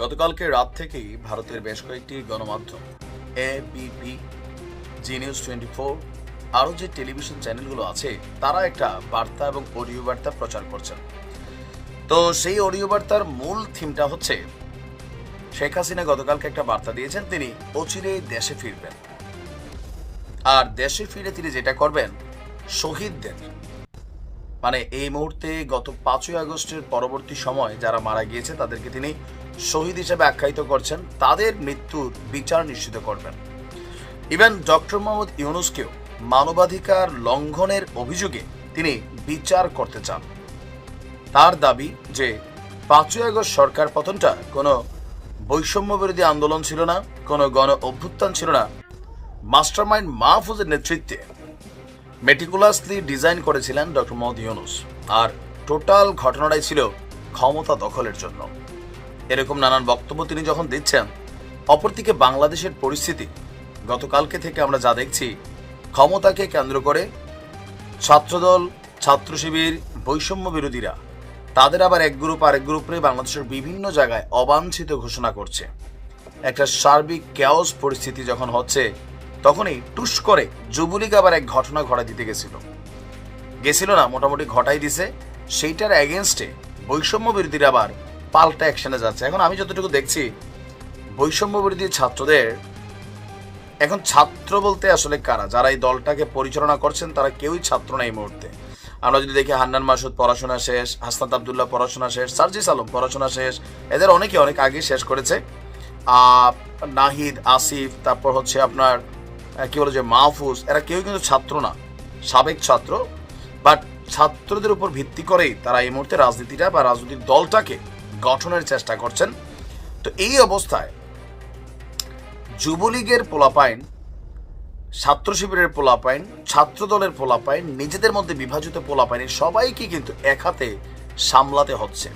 গতকালকে রাত থেকেই ভারতের বেশ কয়েকটি গণমাধ্যম A BP Zee news twenty four আরও যে টেলিভিশন চ্যানেলগুলো আছে, তারা একটা বার্তা এবং অডিও বার্তা প্রচার করছেন। তো সেই অডিও বার্তার মূল থিমটা হচ্ছে, শেখ হাসিনা গতকালকে একটা বার্তা দিয়েছেন, তিনি অচিরেই দেশে ফিরবেন। আর দেশে ফিরে তিনি যেটা করবেন, শহীদদের। মানে এই মুহূর্তে গত পাঁচই আগস্টের পরবর্তী সময় যারা মারা গিয়েছে, তাদেরকে তিনি শহীদ হিসেবে আখ্যায়িত করছেন, তাদের মৃত্যুর বিচার নিশ্চিত করবেন। ইভেন ডক্টর মোহাম্মদ ইউনুসকেও মানবাধিকার লঙ্ঘনের অভিযোগে তিনি বিচার করতে চান। তার দাবি যে, পাঁচই আগস্ট সরকার পতনটা কোনো বৈষম্য বিরোধী আন্দোলন ছিল না, কোনো গণ অভ্যুত্থান ছিল না। মাস্টারমাইন্ড মাহফুজের নেতৃত্বে মেটিকুলাসলি ডিজাইন করেছিলেন ডক্টর মোহাম্মদ ইউনুস। আর টোটাল ঘটনাটাই ছিল ক্ষমতা দখলের জন্য। এরকম নানান বক্তব্য তিনি যখন দিচ্ছেন, অপরদিকে বাংলাদেশের পরিস্থিতি। গতকালকে থেকে আমরা যা দেখছি, ক্ষমতাকে কেন্দ্র করে ছাত্রদল ছাত্র শিবির বৈষম্য বিরোধীরা, তাদের আবার এক গ্রুপ আরেক গ্রুপে বাংলাদেশের বিভিন্ন জায়গায় অবাঞ্ছিত ঘোষণা করছে। একটা সার্বিক ক্যাওস পরিস্থিতি যখন হচ্ছে, তখনই টুস করে যুবলীগ আবার এক ঘটনা ঘটা দিতে গেছিল। গেছিল না, মোটামুটি ঘটাই দিছে। সেইটার এগেনস্টে বৈষম্য বিরোধীরা আবার পাল্টা অ্যাকশনে যাচ্ছে। এখন আমি যতটুকু দেখছি, বৈষম্য বিরোধী ছাত্রদের, এখন ছাত্র বলতে আসলে কারা? যারা এই দলটাকে পরিচালনা করছেন, তারা কেউই ছাত্র না এই মুহূর্তে। আমরা যদি দেখি, হান্নান মাসুদ পড়াশোনা শেষ, হাসনাত আবদুল্লাহ পড়াশোনা শেষ, সার্জিস আলম পড়াশোনা শেষ, এদের অনেকে অনেক আগে শেষ করেছে। নাহিদ, আসিফ, তারপর হচ্ছে আপনার কি বলে যে, মাহফুজ, এরা কেউ কিন্তু ছাত্র না, সাবেক ছাত্র। বাট ছাত্রদের উপর ভিত্তি করেই তারা এই মুহূর্তে রাজনীতিটা বা রাজনৈতিক দলটাকে গঠনের চেষ্টা করছেন। তো এই অবস্থায় যুবলীগের পোলাপাইন, ছাত্র শিবিরের পোলাপাইন ছাত্র দলের পোলাপাইন, নিজেদের মধ্যে বিভাজিত পোলাপাইন সবাইকে কিন্তু এক হাতে সামলাতে হচ্ছে।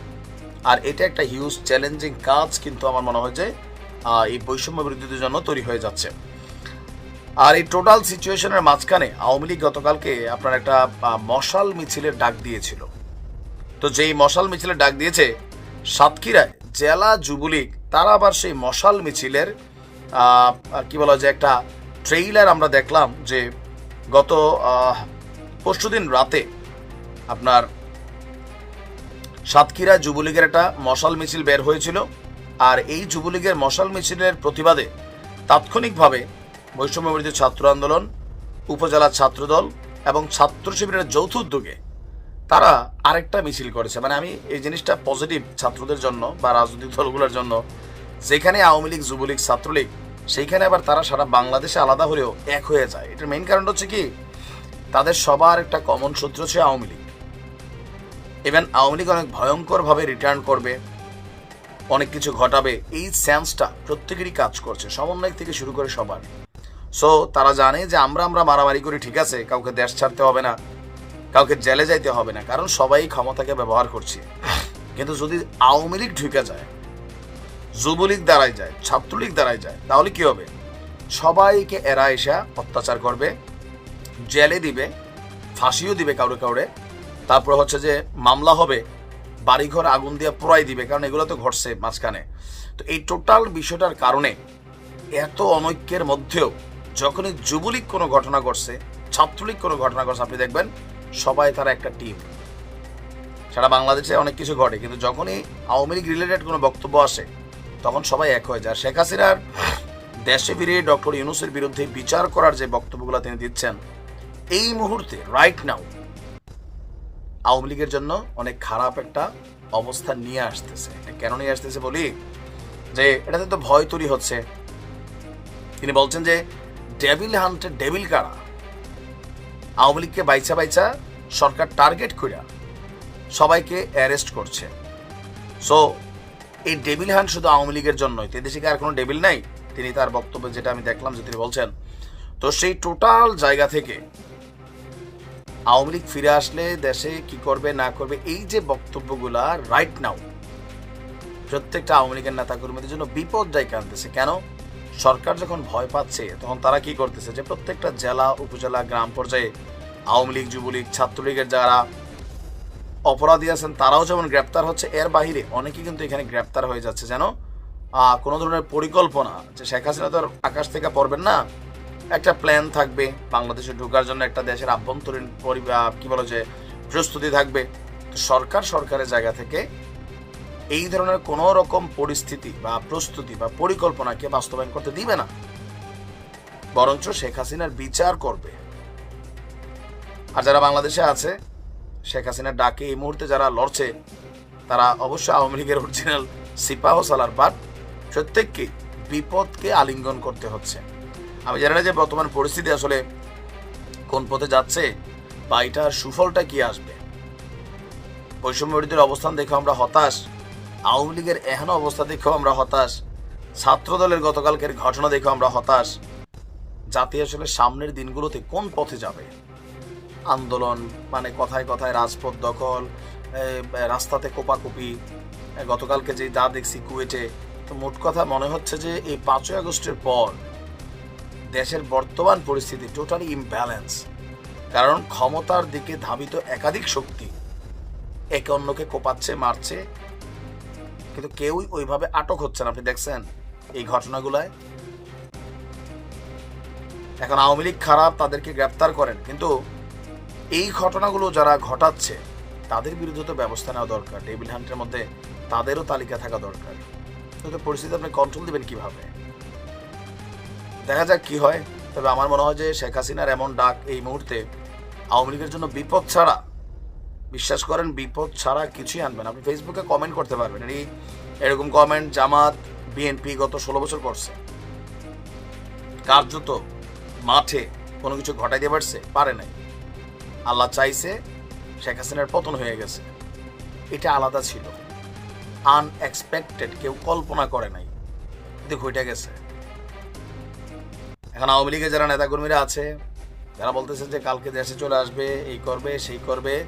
আর এটা একটা হিউজ চ্যালেঞ্জিং কাজ কিন্তু আমার মনে হয় যে এই বৈষম্য বিরোধীদের জন্য তৈরি হয়ে যাচ্ছে। আর এই টোটাল সিচুয়েশনের মাঝখানে আওয়ামী লীগ গতকালকে আপনার একটা মশাল মিছিলের ডাক দিয়েছিল। তো যেই মশাল মিছিলের ডাক দিয়েছে সাতক্ষীরায় জেলা যুবলীগ, তারা আবার সেই মশাল মিছিলের কি বলা যায়, একটা ট্রেইলার আমরা দেখলাম যে গত পরশুদিন রাতে আপনার সাতক্ষীরা যুবলীগের একটা মশাল মিছিল বের হয়েছিল। আর এই যুবলীগের মশাল মিছিলের প্রতিবাদে তাৎক্ষণিকভাবে বৈষম্যবিরোধী ছাত্র আন্দোলন, উপজেলা ছাত্রদল এবং ছাত্র শিবিরের যৌথ উদ্যোগে তারা আরেকটা মিছিল করেছে। মানে আমি এই জিনিসটা পজিটিভ ছাত্রদের জন্য বা রাজনৈতিক দলগুলোর জন্য। যেখানে আওয়ামী লীগ, যুবলীগ, ছাত্রলীগ, সেইখানে আবার তারা সারা বাংলাদেশে আলাদা হলেও এক হয়ে যায়। এটার মেইন কারণ হচ্ছে কি? তাদের সবার একটা কমন সূত্র হচ্ছে আওয়ামী লীগ। ইভেন আওয়ামী লীগ অনেক ভয়ঙ্করভাবে রিটার্ন করবে, অনেক কিছু ঘটাবে। এই সেন্সটা প্রত্যেকেরই কাজ করছে, সমন্বয় থেকে শুরু করে সবার। সো তারা জানে যে আমরা আমরা মারামারি করি, ঠিক আছে, কাউকে দেশ ছাড়তে হবে না। কাউকে জেলে যাইতে হবে না, কারণ সবাই ক্ষমতাকে ব্যবহার করছে। কিন্তু যদি আওয়ামী লীগ ঢুকে যায়, যুবলীগ দাঁড়ায় যায়, ছাত্রলীগ দাঁড়ায় যায়, তাহলে কি হবে? সবাইকে এরা এসা অত্যাচার করবে, জেলে দিবে, ফাঁসিও দিবে কাউরে কাউরে। তারপর হচ্ছে যে মামলা হবে, বাড়িঘর আগুন দিয়ে পোড়াই দিবে, কারণ এগুলো তো ঘটছে মাঝখানে। তো এই টোটাল বিষয়টার কারণে এত অনৈক্যের মধ্যেও যখনই যুবলীগ কোনো ঘটনা ঘটছে, ছাত্রলীগ কোনো ঘটনা ঘটছে, আপনি দেখবেন সবাই তারা একটা টিম সারা বাংলাদেশে অনেক কিছু ঘটে, কিন্তু যখনই আওয়ামী লীগ রিলেটেড কোনো বক্তব্য আসে, তখন সবাই এক হয়ে যায়। শেখ হাসিনার দেশে ফিরে ডক্টর ইউনুসের বিরুদ্ধে বিচার করার যে বক্তব্যগুলো তিনি দিচ্ছেন, এই মুহূর্তে রাইট নাও আওয়ামী লীগের জন্য অনেক খারাপ একটা অবস্থা নিয়ে আসতেছে। কেন নিয়ে আসতেছে বলি? যে এটাতে তো ভয় তৈরি হচ্ছে। তিনি বলছেন যে ডেভিল হান্টের ডেভিল কারা? আওয়ামী লীগকে বাইচা বাইচা সরকার টার্গেট কইরা সবাইকে অ্যারেস্ট করছে। সো এই ডেবিল হ্যান্ড শুধু আওয়ামী লীগের জন্যই দেশে কি আর কোনো ডেবিল নাই? তিনি তার বক্তব্যে যেটা আমি দেখলাম যে তিনি বলছেন, তো সেই টোটাল জায়গা থেকে আওয়ামী লীগ ফিরে আসলে দেশে কি করবে, না করবে, এই যে বক্তব্যগুলা রাইট নাও প্রত্যেকটা আওয়ামী লীগের নেতা কর্মীদের জন্য বিপদ ডেকে আনতেছে। কেন? সরকার যখন ভয় পাচ্ছে, তখন তারা কি করতেছে যে প্রত্যেকটা জেলা, উপজেলা, গ্রাম পর্যায়ে আওয়ামী লীগ, যুবলীগ, ছাত্রলীগের যারা অপরাধী আছেন, তারাও যেমন গ্রেপ্তার হচ্ছে, এর বাহিরে অনেকেই কিন্তু এখানে গ্রেপ্তার হয়ে যাচ্ছে। যেন কোনো ধরনের পরিকল্পনা যে শেখ হাসিনা তো আকাশ থেকে পড়বেন না, একটা প্ল্যান থাকবে, বাংলাদেশে ঢোকার জন্য একটা দেশের আভ্যন্তরীণ পরি- কি বলো যে প্রস্তুতি থাকবে। সরকার সরকারের জায়গা থেকে এই ধরনের কোনো রকম পরিস্থিতি বা প্রস্তুতি বা পরিকল্পনাকে বাস্তবায়ন করতে দিবে না। বরঞ্চ শেখ হাসিনার বিচার করবে। আর যারা বাংলাদেশে আছে, শেখ হাসিনার ডাকে এই মুহূর্তে যারা লড়ছে, তারা অবশ্যই আওয়ামী লীগের অরিজিনাল সিপাহ সালার বাট প্রত্যেককে বিপদকে আলিঙ্গন করতে হচ্ছে। আমি জানি না যে বর্তমান পরিস্থিতি আসলে কোন পথে যাচ্ছে বা এটার সুফলটা কি আসবে। বৈষম্যবিরোধীর অবস্থান দেখে আমরা হতাশ। আওয়ামী লীগের এহেন অবস্থা দেখেও আমরা হতাশ। ছাত্র দলের গতকালকের ঘটনা দেখেও আমরা হতাশ। জাতি আসলে সামনের দিনগুলোতে কোন পথে যাবে? আন্দোলন মানে কথায় কথায় রাজপথ দখল রাস্তাতে কোপাকুপি। গতকালকে যে যা দেখছি কুয়েটে, তো মোট কথা মনে হচ্ছে যে এই পাঁচই আগস্টের পর দেশের বর্তমান পরিস্থিতি টোটালি ইমব্যালেন্স কারণ ক্ষমতার দিকে ধাবিত একাধিক শক্তি একে অন্যকে কোপাচ্ছে, মারছে কিন্তু কেউই ওইভাবে আটক হচ্ছে না। আপনি দেখছেন এই ঘটনাগুলায়। এখন আওয়ামী লীগ খারাপ, তাদেরকে গ্রেপ্তার করেন। কিন্তু এই ঘটনাগুলো যারা ঘটাচ্ছে, তাদের বিরুদ্ধে তো ব্যবস্থা নেওয়া দরকার। টেবিল হান্টের মধ্যে তাদেরও তালিকা থাকা দরকার। কিন্তু পরিস্থিতি আপনি কন্ট্রোল দিবেন কীভাবে? দেখা যাক কি হয়। তবে আমার মনে হয় যে শেখ হাসিনার এমন ডাক এই মুহূর্তে আওয়ামী লীগের জন্য বিপদ ছাড়া বিশ্বাস করেন, বিপদ ছাড়া কিছুই আনবেন আপনি ফেসবুকে কমেন্ট করতে পারবেন। এই এরকম কমেন্ট জামাত বিএনপি গত ষোলো বছর করছে। কার্যত মাঠে কোনো কিছু ঘটাইতে পারছে? পারে নাই। আল্লাহ চাইছে শেখ হাসিনার পতন হয়ে গেছে। এটা আলাদা ছিল। আনএক্সপেক্টেড কেউ কল্পনা করে নাই। কিন্তু ঘটে গেছে। এখন আওয়ামী লীগের যারা নেতাকর্মীরা আছে যারা বলতেছে যে কালকে দেশে চলে আসবে, এই করবে, সেই করবে।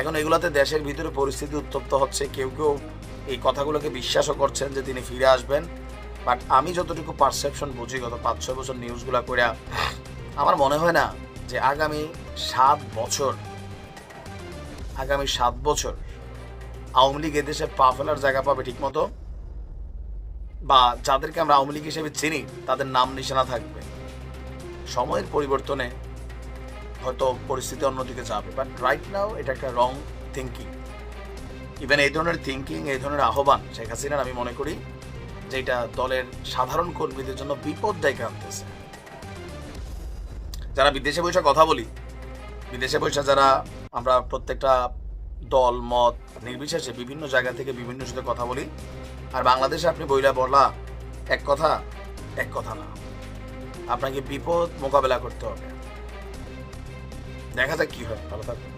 এখন এগুলাতে দেশের ভিতরে পরিস্থিতি উত্তপ্ত হচ্ছে। কেউ কেউ এই কথাগুলোকে বিশ্বাসও করছেন যে তিনি ফিরে আসবেন। বাট আমি যতটুকু পারসেপশন বুঝি গত পাঁচ, ছয় বছর নিউজগুলো করে আমার মনে হয় না যে আগামী সাত বছর, আগামী সাত বছর আওয়ামী লীগ এদেশে পা ফেলার জায়গা পাবে ঠিকমতো বা যাদেরকে আমরা আওয়ামী লীগ হিসেবে চিনি, তাদের নাম নিশানা থাকবে। সময়ের পরিবর্তনে হয়তো পরিস্থিতি অন্যদিকে যাবে বাট রাইট নাও এটা একটা রং থিঙ্কিং ইভেন এই ধরনের থিঙ্কিং এই ধরনের আহ্বান শেখ হাসিনার আমি মনে করি যে এটা দলের সাধারণ কর্মীদের জন্য বিপদ ডেকে আনতেছে। যারা বিদেশে বসে কথা বলি, বিদেশে বসে যারা আমরা প্রত্যেকটা দল, মত নির্বিশেষে বিভিন্ন জায়গা থেকে বিভিন্ন সাথে কথা বলি, আর বাংলাদেশে আপনি বইলা বলা এক কথা এক কথা না। আপনাকে বিপদ মোকাবেলা করতে হবে। দেখা যাক কি হয় ভালো থাকবেন